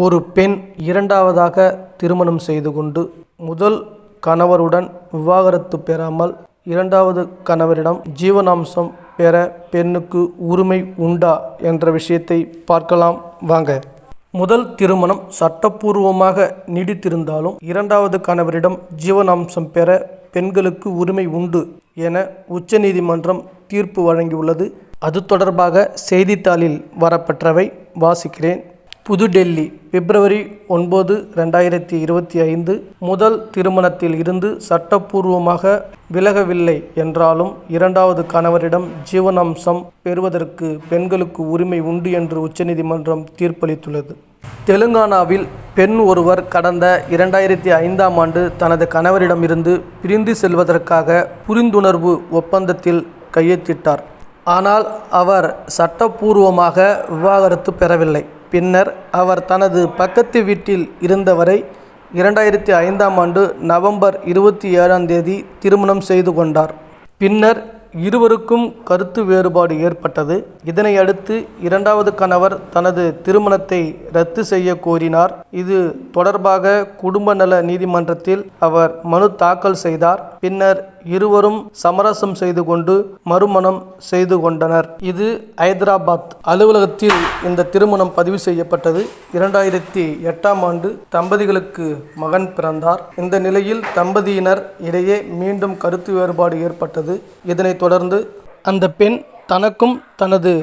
ஒரு பெண் இரண்டாவதாக திருமணம் செய்து கொண்டு முதல் கணவருடன் விவாகரத்து பெறாமல் இரண்டாவது கணவரிடம் ஜீவனாம்சம் பெற பெண்ணுக்கு உரிமை உண்டா என்ற விஷயத்தை பார்க்கலாம் வாங்க. முதல் திருமணம் சட்டப்பூர்வமாக நீடித்திருந்தாலும் இரண்டாவது கணவரிடம் ஜீவனாம்சம் பெற பெண்களுக்கு உரிமை உண்டு என உச்சநீதிமன்றம் தீர்ப்பு வழங்கியுள்ளது. அது தொடர்பாக செய்தித்தாளில் வரப்பெற்றவை வாசிக்கிறேன். புதுடெல்லி பிப்ரவரி ஒன்பது ரெண்டாயிரத்தி இருபத்தி ஐந்து. முதல் திருமணத்தில் இருந்து சட்டப்பூர்வமாக விலகவில்லை என்றாலும் இரண்டாவது கணவரிடம் ஜீவனாம்சம் பெறுவதற்கு பெண்களுக்கு உரிமை உண்டு என்று உச்சநீதிமன்றம் தீர்ப்பளித்துள்ளது. தெலுங்கானாவில் பெண் ஒருவர் கடந்த இரண்டாயிரத்தி ஐந்தாம் ஆண்டு தனது கணவரிடமிருந்து பிரிந்து செல்வதற்காக புரிந்துணர்வு ஒப்பந்தத்தில் கையெழுத்திட்டார். ஆனால் அவர் சட்டப்பூர்வமாக விவாகரத்து பெறவில்லை. பின்னர் அவர் தனது பக்கத்து வீட்டில் இருந்தவரை இரண்டாயிரத்தி ஐந்தாம் ஆண்டு நவம்பர் இருபத்தி ஏழாம் தேதி திருமணம் செய்து கொண்டார். பின்னர் இருவருக்கும் கருத்து வேறுபாடு ஏற்பட்டது. இதனை அடுத்து இரண்டாவது கணவர் தனது திருமணத்தை ரத்து செய்ய கோரினார். இது தொடர்பாக குடும்ப நல நீதிமன்றத்தில் அவர் மனு தாக்கல் செய்தார். பின்னர் இருவரும் சமரசம் செய்து கொண்டு மறுமணம் செய்து கொண்டனர். இது ஐதராபாத் அலுவலகத்தில் இந்த திருமணம் பதிவு செய்யப்பட்டது. இரண்டாயிரத்தி எட்டாம் ஆண்டு தம்பதிகளுக்கு மகன் பிறந்தார். இந்த நிலையில் தம்பதியினர் இடையே மீண்டும் கருத்து வேறுபாடு ஏற்பட்டது. இதனைத் தொடர்ந்து அந்த பெண் தனக்கும் தனது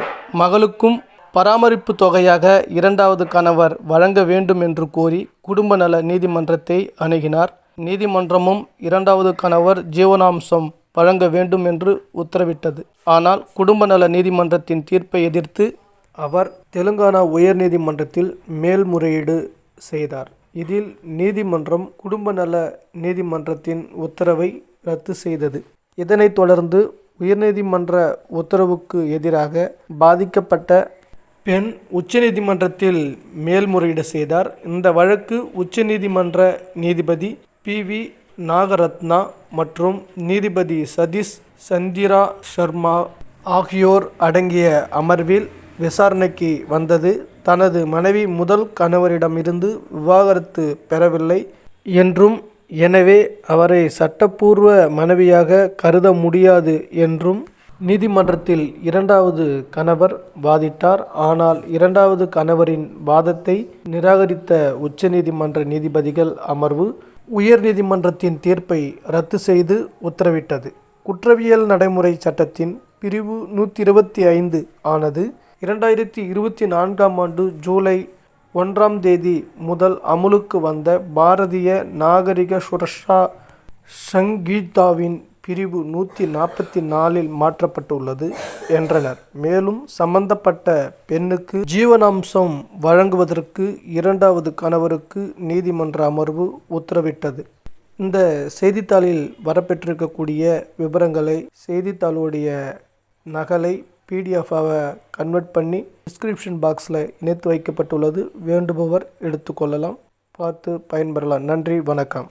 மகளுக்கும் பராமரிப்பு தொகையாக இரண்டாவது கணவர் வழங்க வேண்டும் என்று கோரி குடும்ப நல நீதிமன்றத்தை அணுகினார். நீதிமன்றமும் இரண்டாவது கணவர் ஜீவனாம்சம் வழங்க வேண்டும் என்று உத்தரவிட்டது. ஆனால் குடும்ப நல நீதிமன்றத்தின் தீர்ப்பை எதிர்த்து அவர் தெலுங்கானா உயர்நீதிமன்றத்தில் மேல்முறையீடு செய்தார். இதில் நீதிமன்றம் குடும்ப நல நீதிமன்றத்தின் உத்தரவை ரத்து செய்தது. இதனைத் தொடர்ந்து உயர்நீதிமன்ற உத்தரவுக்கு எதிராக பாதிக்கப்பட்ட பெண் உச்சநீதிமன்றத்தில் மேல்முறையீடு செய்தார். இந்த வழக்கு உச்சநீதிமன்ற நீதிபதி பி வி நாகரத்னா மற்றும் நீதிபதி சதீஷ் சந்திரா சர்மா ஆகியோர் அடங்கிய அமர்வில் விசாரணைக்கு வந்தது. தனது மனைவி முதல் கணவரிடமிருந்து விவாகரத்து பெறவில்லை என்றும் எனவே அவரை சட்டப்பூர்வ மனைவியாக கருத முடியாது என்றும் நீதிமன்றத்தில் இரண்டாவது கணவர் வாதிட்டார். ஆனால் இரண்டாவது கணவரின் வாதத்தை நிராகரித்த உச்சநீதிமன்ற நீதிபதிகள் அமர்வு உயர்நீதிமன்றத்தின் தீர்ப்பை ரத்து செய்து உத்தரவிட்டது. குற்றவியல் நடைமுறை சட்டத்தின் பிரிவு நூற்றி இருபத்தி ஐந்து ஆனது இரண்டாயிரத்தி இருபத்தி நான்காம் ஆண்டு ஜூலை ஒன்றாம் தேதி முதல் அமுலுக்கு வந்த பாரதிய நாகரிக சுரக்ஷா சங்கீதாவின் பிரிவு நூற்றி நாற்பத்தி நாலில் மாற்றப்பட்டுள்ளது என்றனர். மேலும் சம்பந்தப்பட்ட பெண்ணுக்கு ஜீவனாம்சம் வழங்குவதற்கு இரண்டாவது கணவருக்கு நீதிமன்ற அமர்வு உத்தரவிட்டது. இந்த செய்தித்தாளில் வரப்பெற்றிருக்கக்கூடிய விவரங்களை செய்தித்தாளுடைய நகலை பிடிஎஃபாக கன்வெர்ட் பண்ணி டிஸ்கிரிப்ஷன் பாக்ஸில் இணைத்து வைக்கப்பட்டுள்ளது. வேண்டுபவர் எடுத்துக்கொள்ளலாம் பார்த்து பயன்பெறலாம். நன்றி. வணக்கம்.